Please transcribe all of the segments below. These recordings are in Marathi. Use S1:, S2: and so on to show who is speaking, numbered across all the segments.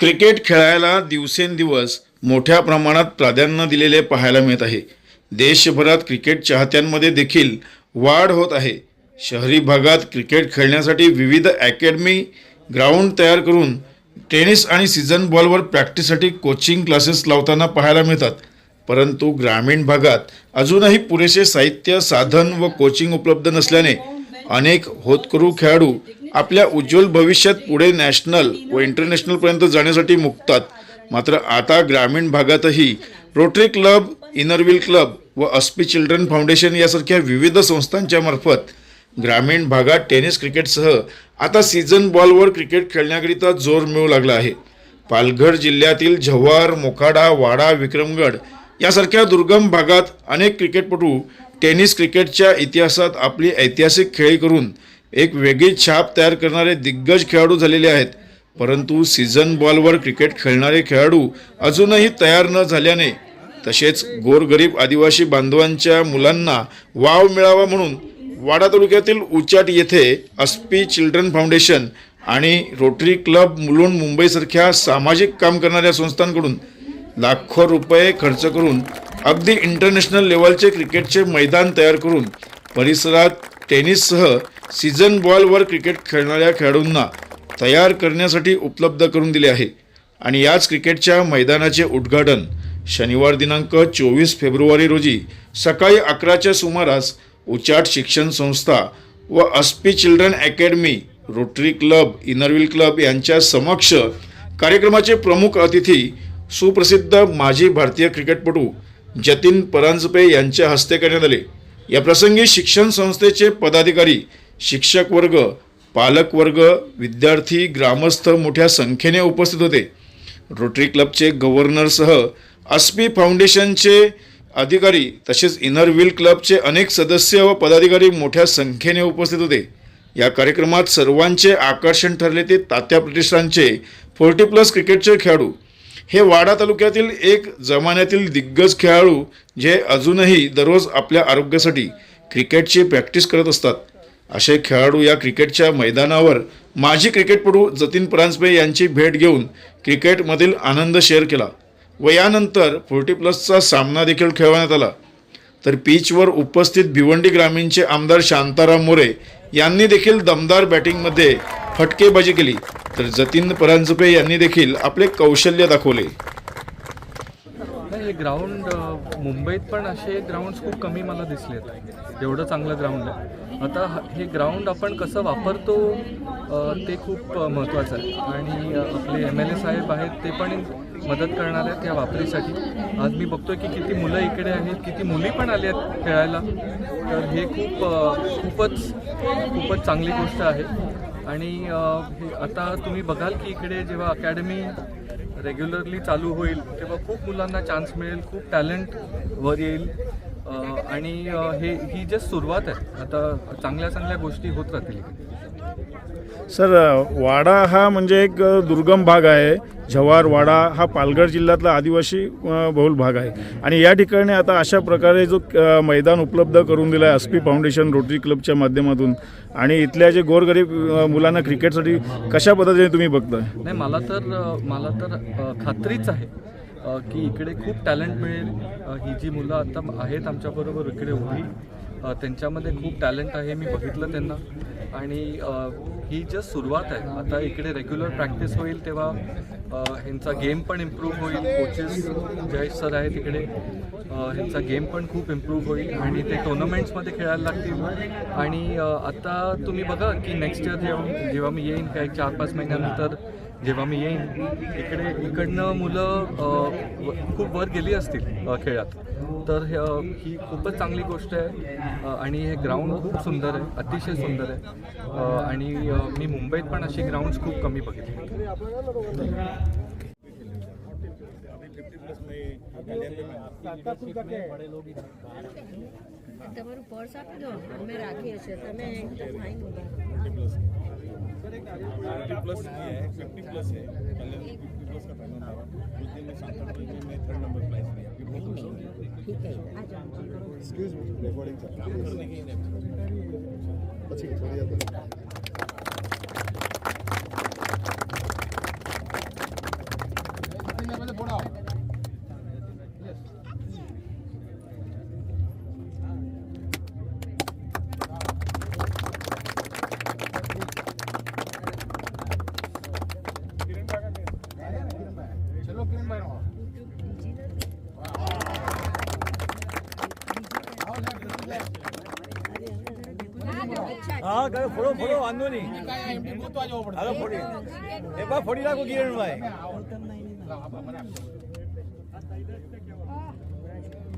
S1: क्रिकेट खेळायला दिवसेंदिवस मोठ्या प्रमाणात प्राधान्य दिलेले पाहायला मिळत आहे. देशभरात क्रिकेट चाहत्यांमध्ये देखील वाढ होत आहे. शहरी भागात क्रिकेट खेळण्यासाठी विविध अकॅडमी ग्राउंड तयार करून टेनिस आणि सीझन बॉलवर प्रॅक्टिससाठी कोचिंग क्लासेस लावताना पाहायला मिळतात. परंतु ग्रामीण भागात अजूनही पुरेसे साहित्य साधन व कोचिंग उपलब्ध नसल्याने अनेक होतकरू खेळाडू आपल्या उज्ज्वल भविष्यात पुढे नॅशनल व इंटरनॅशनलपर्यंत जाण्यासाठी मुकतात. मात्र आता ग्रामीण भागातही रोटरी क्लब इनरव्हील क्लब व अस्पी चिल्ड्रन फाउंडेशन यासारख्या विविध संस्थांच्या मार्फत ग्रामीण भागात टेनिस क्रिकेटसह आता सीझन बॉलवर क्रिकेट खेळण्याकरिता जोर मिळू लागला आहे. पालघर जिल्ह्यातील जव्हार मोखाडा वाडा विक्रमगड यासारख्या दुर्गम भागात अनेक क्रिकेटपटू टेनिस क्रिकेटच्या इतिहासात आपली ऐतिहासिक खेळी करून एक वेगळी छाप तयार करणारे दिग्गज खेळाडू झालेले आहेत. परंतु सीझन बॉलवर क्रिकेट खेळणारे खेळाडू अजूनही तयार न झाल्याने तसेच गोरगरीब आदिवासी बांधवांच्या मुलांना वाव मिळावा म्हणून वाडा तालुक्यातील उचाट येथे अस्पी चिल्ड्रन फाउंडेशन आणि रोटरी क्लब मुलुंड मुंबईसारख्या सामाजिक काम करणाऱ्या संस्थांकडून लाखो रुपये खर्च करून अगदी इंटरनॅशनल लेवलचे क्रिकेटचे मैदान तयार करून परिसरात टेनिससह सीझन बॉलवर क्रिकेट खेळणाऱ्या खेळाडूंना तयार करण्यासाठी उपलब्ध करून दिले आहे. आणि याच क्रिकेटच्या मैदानाचे उद्घाटन शनिवार दिनांक चोवीस फेब्रुवारी रोजी सकाळी अकराच्या सुमारास उचाट शिक्षण संस्था व Aspee Children Academy Rotary Club Inner Wheel Club यांच्या समक्ष कार्यक्रमाचे प्रमुख अतिथी सुप्रसिद्ध माजी भारतीय क्रिकेटपटू जतीन परांजपे यांच्या हस्ते करण्यात आले. या प्रसंगी शिक्षण संस्थेचे पदाधिकारी शिक्षक वर्ग पालक वर्ग विद्यार्थी ग्रामस्थ मोठ्या संख्येने उपस्थित होते. रोटरी क्लबचे गव्हर्नरसह अस्पी फाउंडेशनचे अधिकारी तसेच इनर व्हील क्लबचे अनेक सदस्य व पदाधिकारी मोठ्या संख्येने उपस्थित होते. या कार्यक्रमात सर्वांचे आकर्षण ठरले ते तात्या प्रतिष्ठानचे फोर्टी प्लस क्रिकेटचे खेळाडू हे वाडा तालुक्यातील एक जमान्यातील दिग्गज खेळाडू जे अजूनही दररोज आपल्या आरोग्यासाठी क्रिकेटची प्रॅक्टिस करत असतात. असे खेळाडू या क्रिकेटच्या मैदानावर माजी क्रिकेटपटू जतीन परांजपे यांची भेट घेऊन क्रिकेटमधील आनंद शेअर केला व यानंतर फोर्टी प्लसचा सामना देखील खेळवण्यात आला. तर पिचवर उपस्थित भिवंडी ग्रामीणचे आमदार शांताराम मोरे यांनी देखील दमदार बॅटिंगमध्ये फटकेबाजी केली तर जतीन परांजपे यांनी देखील आपले कौशल्य दाखवले.
S2: नाही हे ग्राउंड मुंबईत पण असे ग्राउंड्स खूप कमी मला दिसलेत. एवढं चांगलं ग्राउंड आहे. आता हे ग्राउंड आपण कसं वापरतो ते खूप महत्त्वाचं आहे. आणि आपले एम एल ए साहेब आहेत ते पण मदत करणार आहेत या वापरीसाठी. आज मी बघतो की किती मुलं इकडे आहेत किती मुली पण आल्या आहेत खेळायला. तर हे खूप खूपच खूपच चांगली गोष्ट आहे. आणि आता तुम्ही बघाल की इकडे जेव्हा अकॅडमी रेग्युलरली चालू होईल तेव्हा खूप मुलांना चान्स मिळेल खूप टॅलेंट वर येईल. आणि हे ही जस्ट सुरुवात आहे आता चांगल्या चांगल्या गोष्टी होत राहतील.
S1: सर वाडा हा म्हणजे एक दुर्गम भाग आहे. जव्हार वाडा हा पालघर जिल्ह्यातला आदिवासी बहुल भाग आहे. आणि या ठिकाणी आता अशा प्रकारे जो मैदान उपलब्ध करून दिला आहे अस्पी फाउंडेशन रोटरी क्लबच्या माध्यमातून. आणि इथल्या जे गोरगरीब मुलांना क्रिकेटसाठी कशा पद्धतीने तुम्ही बघताय?
S2: नाही मला तर मला तर खात्रीच आहे. की इकडे खूप टॅलेंट मिळेल. ही जी मुलं आता आहेत आमच्याबरोबर इकडे उभी त्यांच्यामध्ये खूप टॅलेंट आहे मी बघितलं त्यांना. आणि ही जस्ट सुरुवात आहे आता इकडे रेग्युलर प्रॅक्टिस होईल तेव्हा ह्यांचा गेम पण इम्प्रूव्ह होईल. कोचेस जयेश सर आहेत इकडे ह्यांचा गेम पण खूप इम्प्रूव्ह होईल. आणि ते टोर्नामेंट्समध्ये खेळायला लागतील. आणि आता तुम्ही बघा की नेक्स्ट इयर जेव्हा जेव्हा मी येईन काय चार पाच महिन्यानंतर जेव्हा मी येईन इकडे इकडनं मुलं अ, व- खूप वर गेली असतील अ, खेळात तर हे, अ, ही खूपच चांगली गोष्ट आहे अ, आणि हे ग्राउंड खूप सुंदर आहे अतिशय सुंदर आहे अ, आणि अ, मी मुंबईत पण अशी ग्राउंड्स खूप कमी बघितले
S3: તમારું પર્સ આપી દો અમે રાખીએ છીએ તમે એકદમ ફાઇન ઉભા
S4: फिफ्टी प्लस ये है फिफ्टी प्लस है पहले फिफ्टी प्लस का फाइनल था उस दिन मैं सांता में मैं थर्ड नंबर प्राइज लिया एक्सक्यूज मी रिकॉर्डिंग काम करने की अच्छी थोड़ी आता थोड़ा
S5: હા કરે ફોડો ફોડો વાંધો નહીં. હાલો ફોડી. એ બા ફોડી નાખો કિરણભાઈ.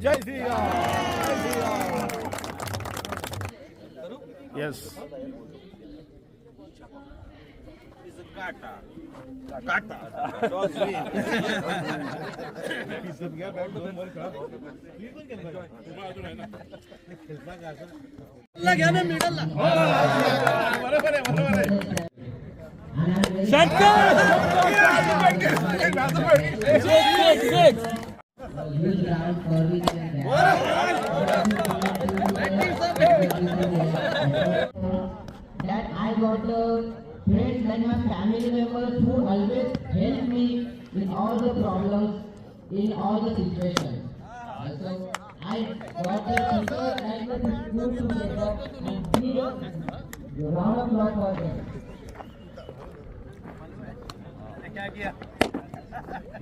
S5: જય શ્રી રામ घ्या ना मिडलला
S1: बरोबर आहे बरोबर आहे
S6: That I got the and my family members who always help me in all the problems, in all the situations. Uh, so I got the teacher and the school together and be a round of applause for them.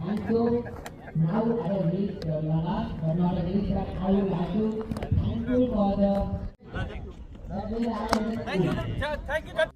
S6: And so now I reach the Lala, but not the least that I would like to thank you for the
S7: Thank you. Thank you.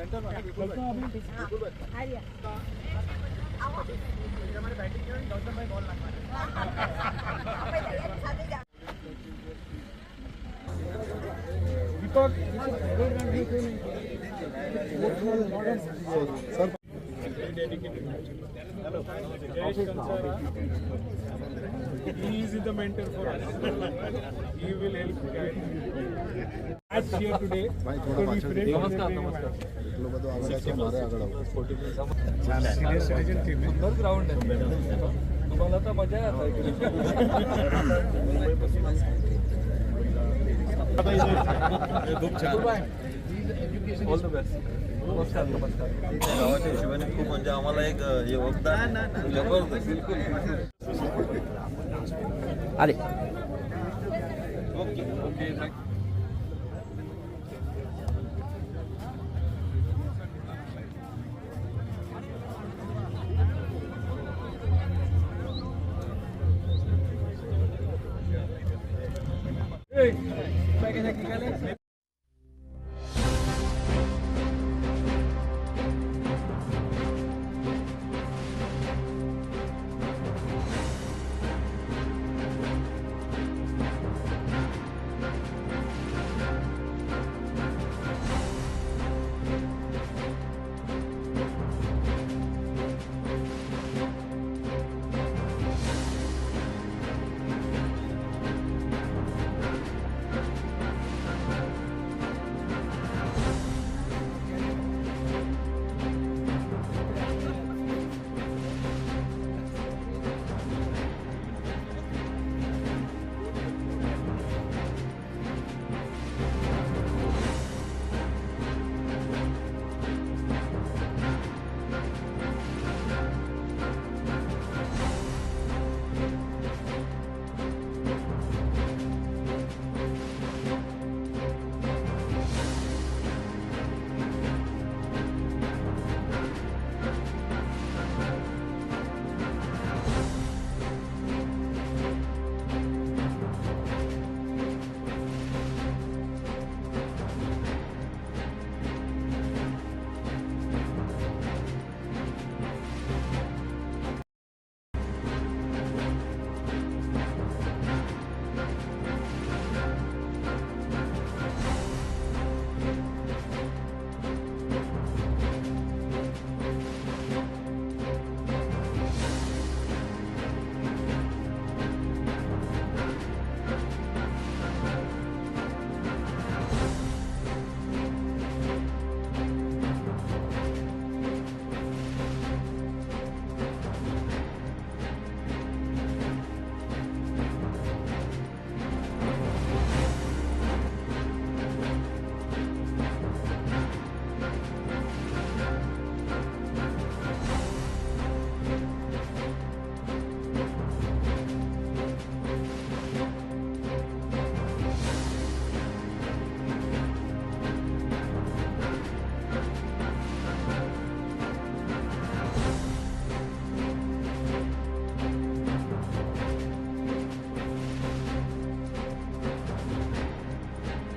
S7: Centre में
S4: He is the mentor for us. He will help guide. As here today, to represent
S2: नमस्कार नमस्कार।
S4: Senior citizen team.
S2: सुंदर ग्राउंड आहे तुम्हाला तर मजा आहे. आता इकडे ऑल द बेस्ट नमस्कार नमस्कार
S5: गावाच्या हिशोबाने खूप म्हणजे आम्हाला एक अ, योगदान जबरदस्त बिलकुल.
S2: Okay thank you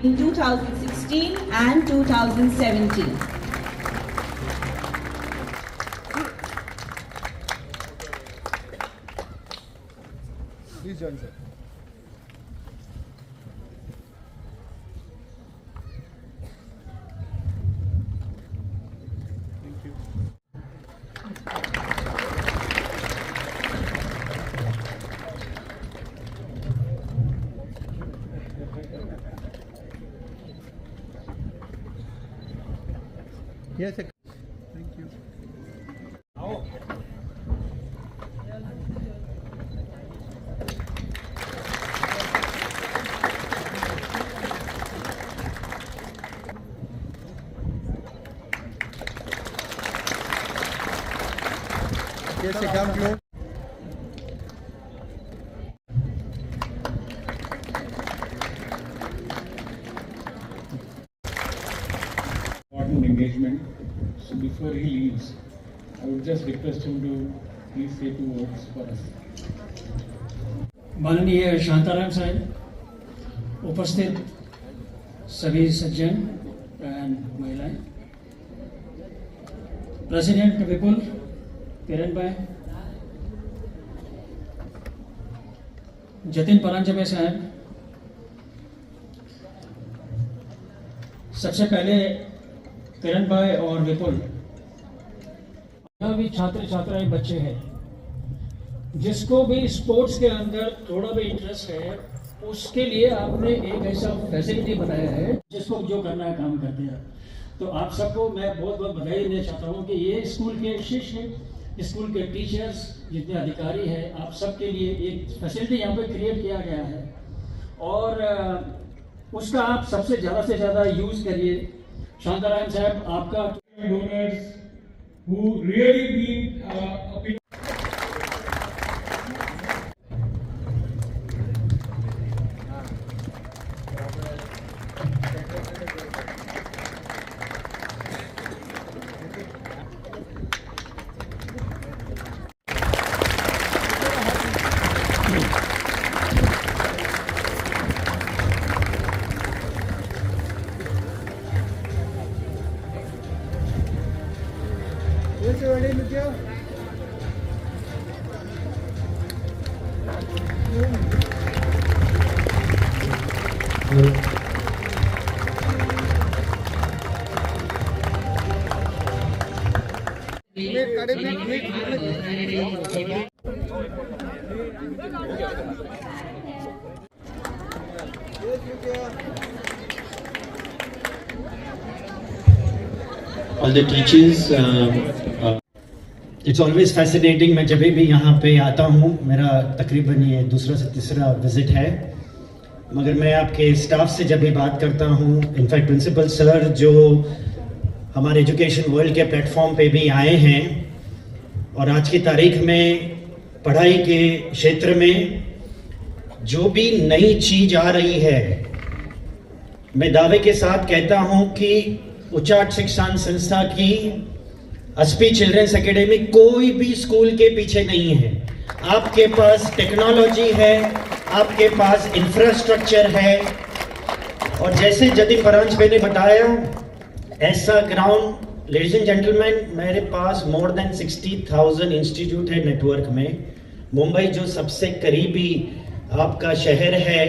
S8: in 2016 and 2017.
S4: Sir. Come close.
S9: important engagement. So before he leaves, I would just request him to please say two words for us.
S10: माननीय शांताराम साहब उपस्थित सभी सज्जन एंड महिलाएँ प्रेसिडेंट विपुल किरण भाई। जतिन परांजपे साहब। सबसे पहले किरण भाई और विपुल। भी छात्र छात्राएँ बच्चे हैं। जिसको भी स्पोर्ट्स के अंदर थोड़ा भी इंटरेस्ट है, उसके लिए आपने एक ऐसा फैसिलिटी बनाया है, जिसको जो करना है काम करते हैं तो आप सबको मैं बहुत बहुत बधाई देना चाहता हूँ कि ये स्कूल के शिष्य स्कूल के टीचर्स जितने अधिकारी हैं, आप सबके लिए एक फैसिलिटी यहाँ पे क्रिएट किया गया है। और उसका आप सबसे ज़्यादा से ज़्यादा यूज़ करिए। शांताराम साहब, आपका
S11: all the teachers. It's always fascinating. मैं जब भी यहाँ पे आता हूँ, मेरा तकरीबन ये दूसरा से तीसरा विज़िट है मगर मैं आपके स्टाफ से जब भी बात करता हूँ इनफैक्ट प्रिंसिपल सर जो हमारे एजुकेशन वर्ल्ड के प्लेटफॉर्म पे भी आए हैं और आज की तारीख में, पढ़ाई के क्षेत्र में, जो भी नई चीज़ आ रही है, मैं दावे के साथ कहता हूँ कि उच्चाट शिक्षा संस्था की एसपी चिल्ड्रंस एकेडमी कोई भी स्कूल के पीछे नहीं है। आपके पास टेक्नोलॉजी है, आपके पास इंफ्रास्ट्रक्चर है, और जैसे जतिन परांज भाई ने बताया, ऐसा ग्राउंड लेडीज़ एंड जेंटलमैन मेरे pass more than sixty thousand institute है नेटवर्क में। मुंबई जो सबसे करीबी आपका शहर है,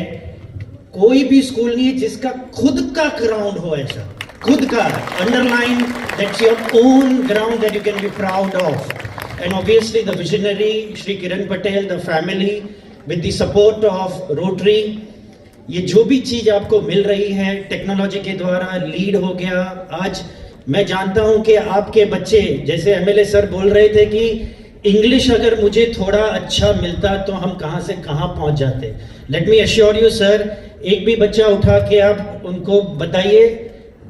S11: कोई भी स्कूल नहीं है जिसका खुद का ग्राउंड हो ऐसा। खुद का underline that's your own ground that you can be proud of and obviously the visionary Shri Kiran Patel the family with the support of Rotary ये जो भी चीज़ आपको मिल रही है टेक्नोलॉजी के द्वारा लीड हो गया, आज मैं जानता हूँ कि आपके बच्चे, जैसे एमएलए सर बोल रहे थे कि इंग्लिश अगर मुझे थोड़ा अच्छा मिलता तो हम कहाँ से कहाँ पहुँच जाते। Let me assure you sir एक भी बच्चा उठा के आप उनको बताइए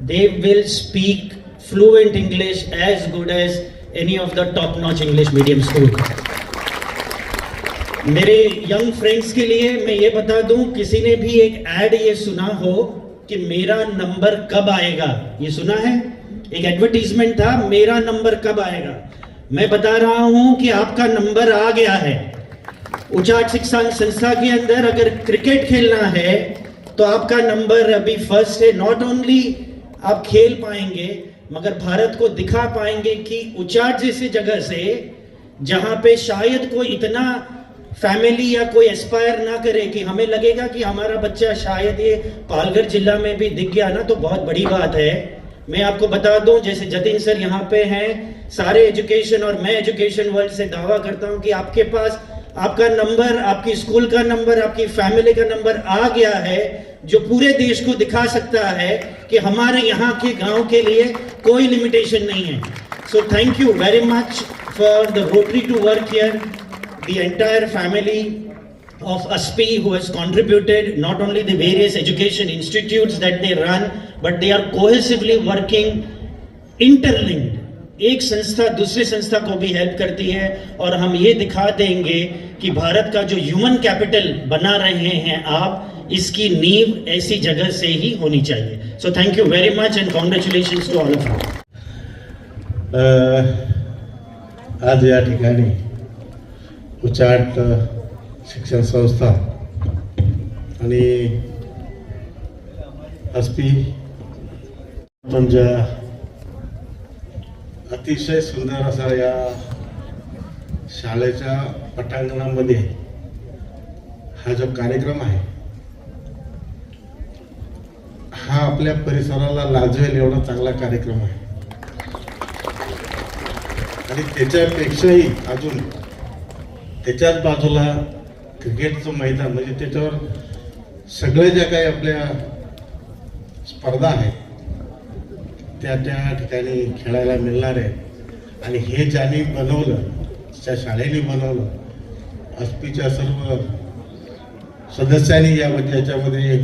S11: they will speak fluent English as good as any of the top notch English medium school मेरे यंग फ्रेंड्स के लिए मैं ये बता दूँ, किसी ने भी एक एड ये सुना हो कि मेरा नंबर कब आएगा? ये सुना है? एक एडवर्टीजमेंट था, मेरा नंबर कब आएगा? मैं बता रहा हूँ कि आपका नंबर आ गया है। उचाट शिक्षा संस्था के अंदर अगर क्रिकेट खेलना है तो आपका नंबर अभी फ़र्स्ट है। नॉट ओनली आप खेल पाएँगे, मगर भारत को दिखा पाएँगे कि उचाट जैसी जगह से, जहाँ पे शायद कोई इतना फैमिली या कोई एस्पायर ना करे कि हमें लगेगा कि हमारा बच्चा शायद ये पालघर जिला में भी दिख गया ना तो बहुत बड़ी बात है। मैं आपको बता दूँ, जैसे जतिन सर यहाँ पे हैं, सारे एजुकेशन और मैं एजुकेशन वर्ल्ड से दावा करता हूँ कि आपके पास आपका नंबर, आपकी स्कूल का नंबर, आपकी फैमिली का नंबर आ गया है, जो पूरे देश को दिखा सकता है कि हमारे यहाँ के गाँव के लिए कोई लिमिटेशन नहीं है। So thank you very much for the Rotary to work here the entire family of ASPI who has contributed not only the various education institutes that they run, but they are cohesively working interlinked. एक संस्था दूसरी संस्था को भी हेल्प करती है और हम ये दिखा देंगे कि भारत का जो ह्यूमन कैपिटल बना रहे हैं आप इसकी नींव ऐसी जगह से ही होनी चाहिए so thank you very much and congratulation to all of
S12: आज या ठिकाणी उचाट शिक्षण संस्था आणि अस्पी आपण म्हणजे ज्या अतिशय सुंदर असा या शाळेच्या पटांगणामध्ये हा जो कार्यक्रम आहे हा आपल्या परिसराला लाजवेल एवढा चांगला कार्यक्रम आहे. आणि त्याच्यापेक्षाही अजून त्याच्याच बाजूला क्रिकेटचं मैदान म्हणजे त्याच्यावर सगळ्या ज्या काही आपल्या स्पर्धा आहेत त्या त्या ठिकाणी खेळायला मिळणार आहे. आणि हे ज्याने बनवलं त्या शाळेने बनवलं अस्पीच्या सर्व सदस्यांनी या याच्यामध्ये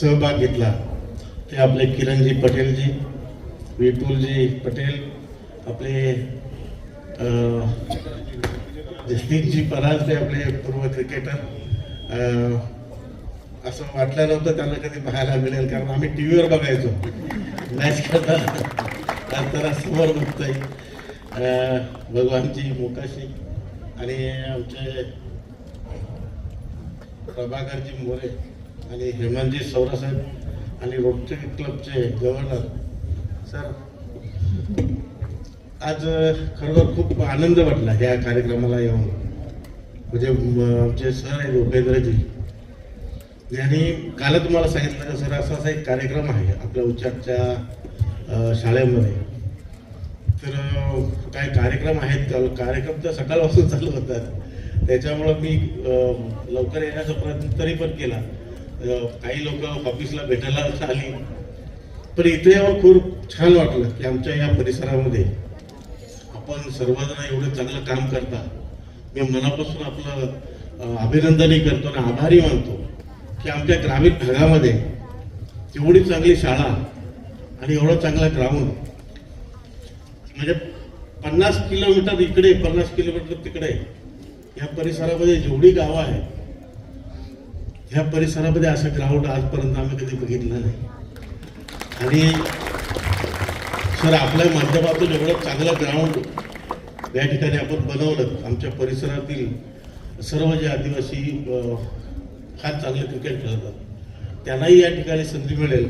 S12: सहभाग घेतला. ते आपले किरणजी पटेलजी विपुलजी पटेल आपले जसदीपजी पराज ते आपले पूर्व क्रिकेटर असं वाटलं नव्हतं त्यांना कधी पाहायला मिळेल कारण आम्ही टी व्हीवर बघायचो. मॅच खेळता तर समोर बघतोय. भगवानजी मोकाशी आणि आमचे प्रभाकरजी मोरे आणि हेमंतजी सौरासाहेब आणि रोटरी क्लबचे गव्हर्नर सर आज खरोखर खूप आनंद वाटला या कार्यक्रमाला येऊन. म्हणजे आमचे सर आहेत उपेंद्रजी यांनी काल तुम्हाला सांगितलं का सर असा असा एक कार्यक्रम आहे आपल्या उच्चारच्या शाळेमध्ये. तर काय कार्यक्रम आहेत का कार्यक्रम तर सकाळपासून चालू होतात. त्याच्यामुळं मी लवकर येण्याचा प्रयत्न तरी पण केला. काही लोक ऑफिसला भेटायला आली. पण इथे खूप छान वाटलं की आमच्या या परिसरामध्ये आपण सर्वजण एवढं चांगलं काम करता. मी मनापासून आपलं अभिनंदनही करतो आणि आभारी मानतो की आमच्या ग्रामीण भागामध्ये एवढी चांगली शाळा आणि एवढा चांगला ग्राउंड म्हणजे पन्नास किलोमीटर इकडे पन्नास किलोमीटर तिकडे या परिसरामध्ये जेवढी गावं आहेत ह्या परिसरामध्ये असं ग्राउंड आजपर्यंत आम्ही कधी बघितलं नाही. आणि सर आपल्या माध्यमातून एवढं चांगलं ग्राउंड या ठिकाणी आपण बनवलं. आमच्या परिसरातील सर्व जे आदिवासी फार चांगले क्रिकेट खेळतात. त्यांनाही या ठिकाणी संधी मिळेल.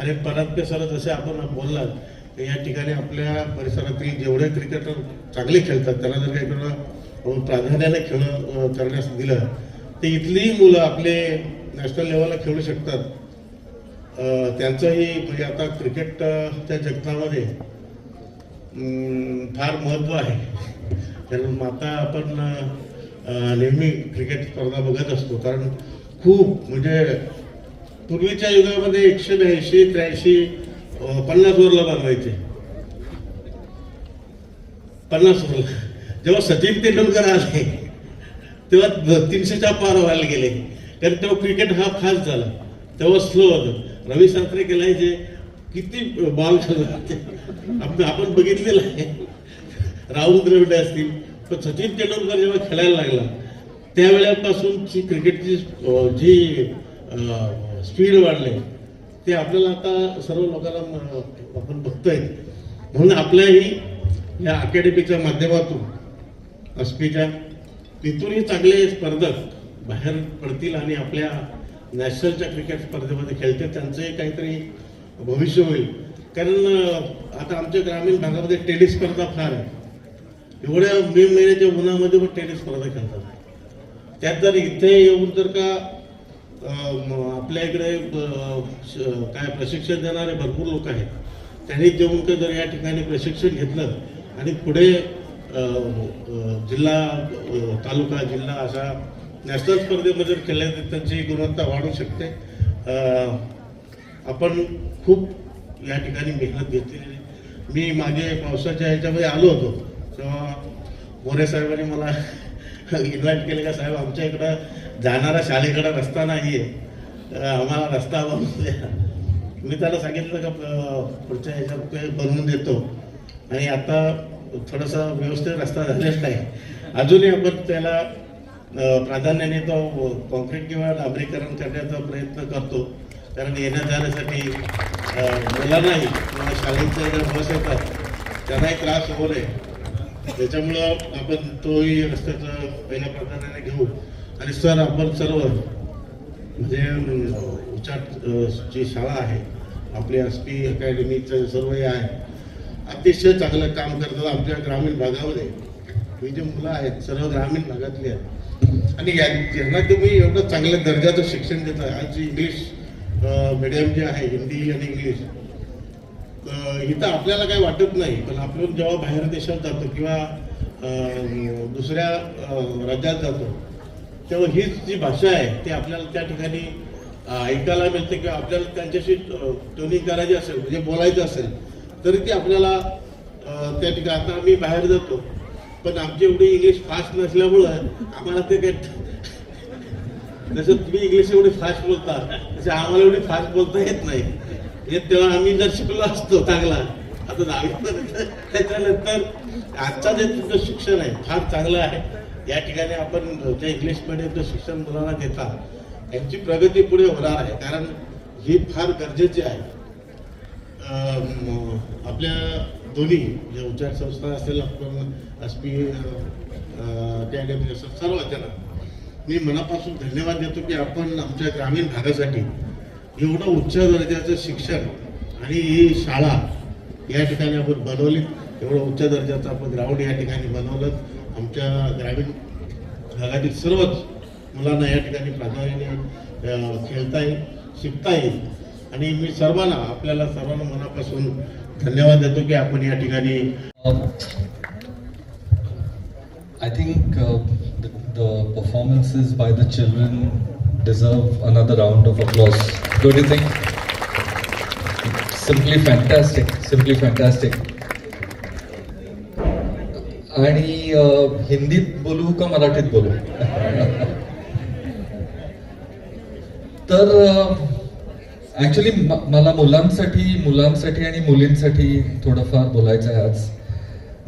S12: आणि परात्मे सर जसे आपण बोललात या ठिकाणी आपल्या परिसरातील जेवढे क्रिकेटर चांगले खेळतात त्यांना जर काही कोणाला प्राधान्याने खेळ करण्यास दिलं तर इथलीही मुलं आपले नॅशनल लेवलला खेळू शकतात. त्यांचंही म्हणजे आता क्रिकेटच्या जगतामध्ये फार महत्त्व आहे. कारण आता आपण नेहमी क्रिकेट स्पर्धा बघत असतो. कारण खूप म्हणजे पूर्वीच्या युगामध्ये एकशे ब्याऐंशी त्र्याऐंशी पन्नास ओव्हरला बनवायचे. पन्नास ओव्हरला. जेव्हा सचिन तेंडुलकर आले तेव्हा तीनशेच्या पार व्हायला गेले. कारण तेव्हा क्रिकेट हा फास्ट झाला. तेव्हा स्लो होतं. रवी सात्रे केलायचे किती बॉल खेळ आपण आपण बघितलेलं आहे. राहुल द्रविड असतील पण सचिन तेंडुलकर जेव्हा खेळायला लागला त्यावेळेपासूनची क्रिकेटची जी स्पीड वाढली ते आपल्याला आता सर्व लोकांना आपण बघतोय म्हणून आपल्याही या अकॅडमीच्या माध्यमातून अस्पीच्या तिथूनही चांगले स्पर्धक बाहेर पडतील आणि आपल्या नॅशनलच्या क्रिकेट स्पर्धेमध्ये खेळते त्यांचंही काहीतरी भविष्य होईल. कारण आता आमच्या ग्रामीण भागामध्ये टेनिस स्पर्धा फार आहे. एवढ्या मे महिन्याच्या उन्हामध्ये पण टेनिस स्पर्धा खेळतात. त्यात जर इथे येऊन जर का आपल्या इकडे काय प्रशिक्षण देणारे भरपूर लोक आहेत त्यांनी जेवून का जर या ठिकाणी प्रशिक्षण घेतलं आणि पुढे जिल्हा तालुका जिल्हा अशा नॅशनल स्पर्धेमध्ये खेळल्याने त्यांची गुणवत्ता वाढू शकते. आपण खूप या ठिकाणी मेहनत घेतलेली मी मागे पावसाच्या ह्याच्यामध्ये आलो होतो. तेव्हा मोरे साहेबांनी मला इन्व्हाइट केले का साहेब आमच्या इकडं जाणारा शाळेकडं रस्ता नाही आहे आम्हाला रस्ता बनवून द्या. मी त्याला सांगितलं का पुढच्या ह्याच्यात ते बनवून देतो. आणि आता थोडासा व्यवस्थित रस्ता झालेला नाही. अजूनही आपण त्याला प्राधान्याने तो कॉन्क्रीट किंवा डांबरीकरण करण्याचा प्रयत्न करतो. कारण येण्या जाण्यासाठी मुलांनाही किंवा शाळेच्या ज्या बस येतात त्यांनाही त्रास होऊ नये. त्याच्यामुळं आपण तोही रस्त्याचं पहिल्या प्राधान्याने घेऊ. आणि सर आपण सर्व म्हणजे अं, जी शाळा आहे आपली एस पी अकॅडमीचं सर्व हे आहे अतिशय चांगलं काम करतात आमच्या ग्रामीण भागामध्ये. ही जी मुलं आहेत सर्व ग्रामीण भागातली आहेत. आणि या यांना तुम्ही एवढं चांगल्या दर्जाचं शिक्षण देता आज इंग्लिश मीडियम जे आहे हिंदी आणि इंग्लिश तर इथं आपल्याला काही वाटत नाही. पण आपण जेव्हा बाहेर देशात जातो किंवा दुसऱ्या राज्यात जातो तेव्हा हीच जी भाषा आहे ती आपल्याला त्या ठिकाणी ऐकायला मिळते किंवा आपल्याला त्यांच्याशी ट्युनिंग करायची असेल म्हणजे बोलायचं असेल तरी ती आपल्याला त्या ठिकाणी आता आम्ही बाहेर जातो पण आमची एवढी इंग्लिश फास्ट नसल्यामुळं आम्हाला ते काय जसं तुम्ही इंग्लिश एवढी फास्ट बोलता तसे आम्हाला एवढी फास्ट बोलता येत नाही. येत तेव्हा आम्ही जर शिकलो असतो चांगला. आता त्याच्यानंतर आजचा जे तुमचं शिक्षण आहे फार चांगलं आहे. या ठिकाणी आपण जे इंग्लिश मिडियमचं शिक्षण मुलांना देता. त्यांची प्रगती पुढे होणार आहे. कारण ही फार गरजेची आहे. अं, आपल्या दोन्ही जे उच्चार संस्था असेल आपण एस पी अकॅडमी असेल सर्व त्यांना. मी मनापासून धन्यवाद देतो की आपण आमच्या ग्रामीण भागासाठी एवढं उच्च दर्जाचं शिक्षण आणि ही शाळा या ठिकाणी आपण बनवली. एवढं उच्च दर्जाचं आपण ग्राउंड या ठिकाणी बनवलं. आमच्या ग्रामीण भागातील सर्वच मुलांना या ठिकाणी प्राधान्याने खेळता येईल शिकता येईल. आणि मी सर्वांना आपल्याला सर्वांना मनापासून धन्यवाद देतो की आपण या ठिकाणी
S2: I think uh, the, the performances by the children deserve another round of applause. Don't you think? Simply fantastic, simply fantastic. आणि हिंदीत बोलू का मराठीत बोलू तर ॲक्च्युली मला मुलांसाठी मुलांसाठी आणि मुलींसाठी थोडंफार बोलायचं आहे आज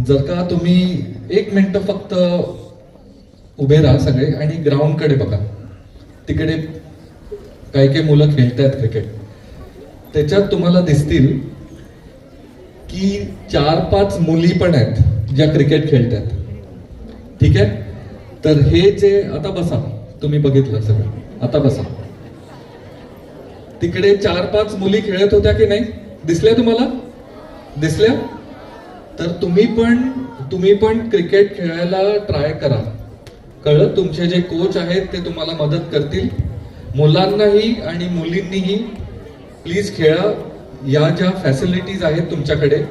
S2: जर का तुम्ही एक मिनटं फक्त उभे राहा सगळे आणि ग्राउंडकडे बघा. तिकडे काही काही मुलं खेळतायत क्रिकेट त्याच्यात तुम्हाला दिसतील की चार पाच मुली पण आहेत ज्या क्रिकेट खेळतात. ठीक आहे? तर हे जे आता बसा. तुम्ही बघितलं सगळं. आता बसा. तिकडे चार पाच मुली खेळत होत्या की नाही? दिसल्या तुम्हाला? दिसल्या? तर तुम्ही पण तुम्ही पण क्रिकेट खेळायला ट्राय करा. कळलं? तुमचे जे कोच आहेत ते तुम्हाला मदत करतील. मुलांनाही आणि मुलींनीही प्लीज खेळा. या ज्या फॅसिलिटीज आहेत तुमच्याकडे.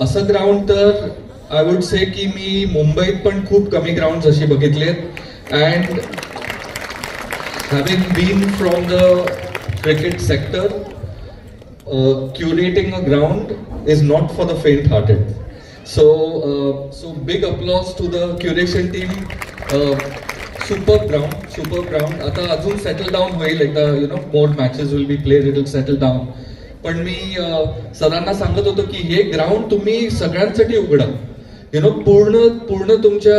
S2: असं ग्राउंड तर आय वुड से की मी मुंबईत पण खूप कमी ग्राउंड अशी बघितलेत. And having been from the cricket sector curating a ground is not for the faint hearted So, uh, so big applause to the curation team. Uh, superb ground, superb ground. आता अजून सेटल डाऊन होईल एकदा you know more matches will be played, it will settle down पण मी uh, सरांना सांगत होतो की हे ग्राउंड तुम्ही सगळ्यांसाठी उघडा यु नो पूर्ण पूर्ण तुमच्या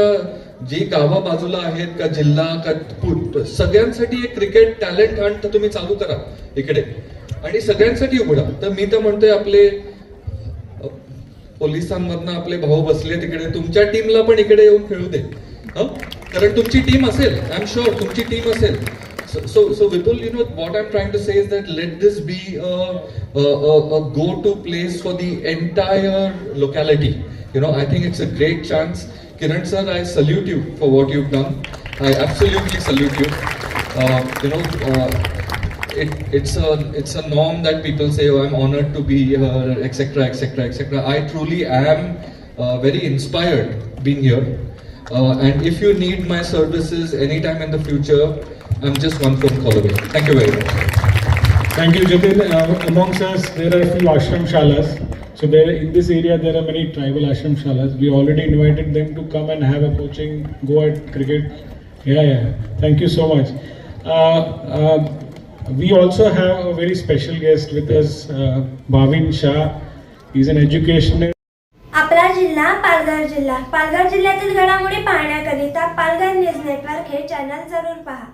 S2: जी गावा बाजूला आहेत का जिल्हा का सगळ्यांसाठी एक क्रिकेट टॅलेंट हंट तुम्ही चालू करा इकडे आणि सगळ्यांसाठी उघडा तर मी तर म्हणतोय आपले पोलिसांमधनं आपले भाऊ बसले तिकडे तुमच्या टीमला पण इकडे येऊन खेळू दे हं? कारण तुमची टीम असेल आय एम शुअर तुमची टीम असेल So, so, so Vipul, you know what I'm trying to say is that let this be a, a, a, a go-to place for the entire locality. You know, I think it's a great chance. Kiran sir, I salute you for what you've done. I absolutely salute you. Uh, you know, uh, it, it's a it's a norm that people say, "Oh, I'm honored to be here," etc., etc., etc. I truly am uh, very inspired being here. Uh, and if you need my services anytime in the future, I'm just one phone call away. Thank you very much.
S9: Thank you, Jatin. Uh, amongst us, there are a few ashram shalas. So there, in this area, there are many tribal ashram shalas. We already invited them to come and have a coaching, go at cricket. Yeah, yeah. Thank you so much. Uh, uh, we also have a very special guest with us, uh, Bhavin Shah. He's an educational.
S13: आपला जिल्हा पालघर जिल्हा पालघर जिल्ह्यातील घडामोडी पाहण्याकरिता पालघर न्यूज नेटवर्क हे चॅनल जरूर पहा